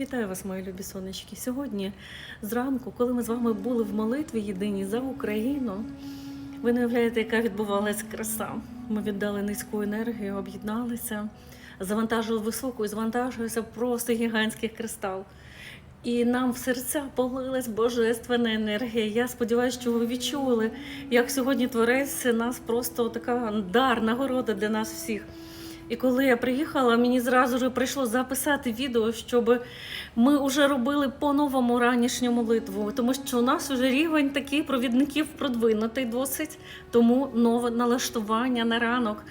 Вітаю вас, мої любі сонечки. Сьогодні зранку, коли ми з вами були в молитві єдині за Україну, ви не уявляєте, яка відбувалась краса. Ми віддали низьку енергію, об'єдналися, завантажили високу і завантажується просто гігантський кристал. І нам в серця полилась божественна енергія. Я сподіваюся, що ви відчули, як сьогодні творець нас просто така дар, нагорода для нас всіх. І коли я приїхала, мені зразу ж прийшло записати відео, щоб ми вже робили по-новому ранішню молитву, тому що у нас вже рівень такий провідників продвинутий досить, тому нове налаштування на ранок.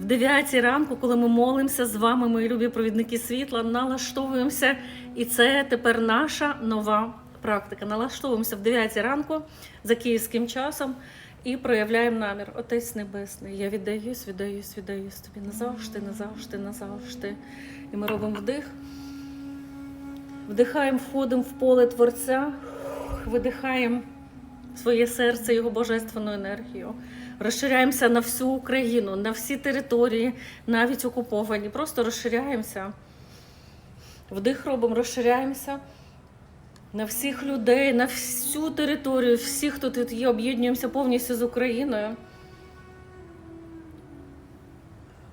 В 9 ранку, коли ми молимося з вами, мої любі провідники світла, налаштовуємося, і це тепер наша нова практика. Налаштовуємося в 9 ранку за київським часом і проявляємо намір. Отець Небесний, я віддаюсь, віддаюсь, віддаюсь тобі назавжди, назавжди, назавжди. І ми робимо вдих. Вдихаємо, входимо в поле Творця, видихаємо своє серце, його божественну енергію. Розширяємося на всю Україну, на всі території, навіть окуповані. Просто розширяємося. Вдих робимо, розширяємося на всіх людей, на всю територію, всіх, хто тут є, об'єднуємося повністю з Україною.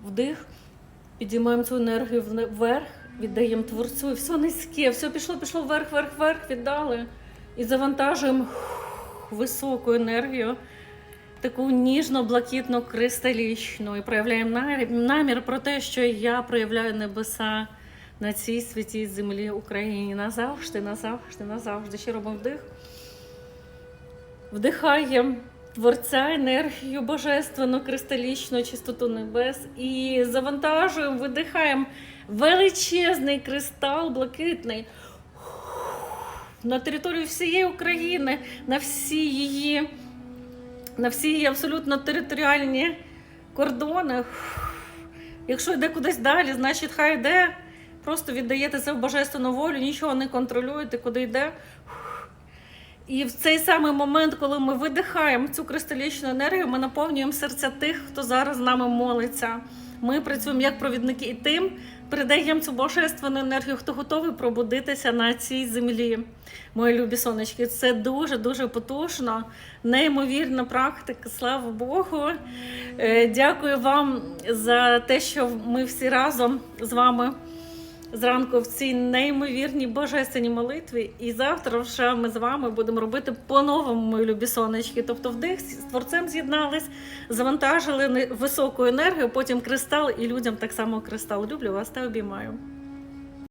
Вдих, підіймаємо цю енергію вверх, віддаємо творцю, і все низьке, все пішло, пішло вверх, вверх, вверх, віддали. І завантажуємо високу енергію, таку ніжно-блакитну, кристалічну. І проявляємо намір про те, що я проявляю небеса на цій святій землі Україні. Назавжди, назавжди, назавжди. Ще робимо вдих. Вдихаємо Творця енергію божественну, кристалічну, чистоту небес і завантажуємо, видихаємо величезний кристал блакитний на територію всієї України, на всі її, на всі її абсолютно територіальні кордони. Якщо йде кудись далі, значить хай йде. Просто віддаєте це в божественну волю, нічого не контролюєте, куди йде. І в цей самий момент, коли ми видихаємо цю кристалічну енергію, ми наповнюємо серця тих, хто зараз з нами молиться. Ми працюємо як провідники і тим передаємо цю божественну енергію, хто готовий пробудитися на цій землі. Мої любі сонечки, це дуже дуже потужно, неймовірна практика. Слава Богу. Е, Дякую вам за те, що ми всі разом з вами зранку в цій неймовірній божественній молитві. І завтра вже ми з вами будемо робити по-новому, мої любі сонечки. Тобто вдих з творцем з'єднались, завантажили високу енергію, потім кристал, і людям так само кристал. Люблю вас та обіймаю.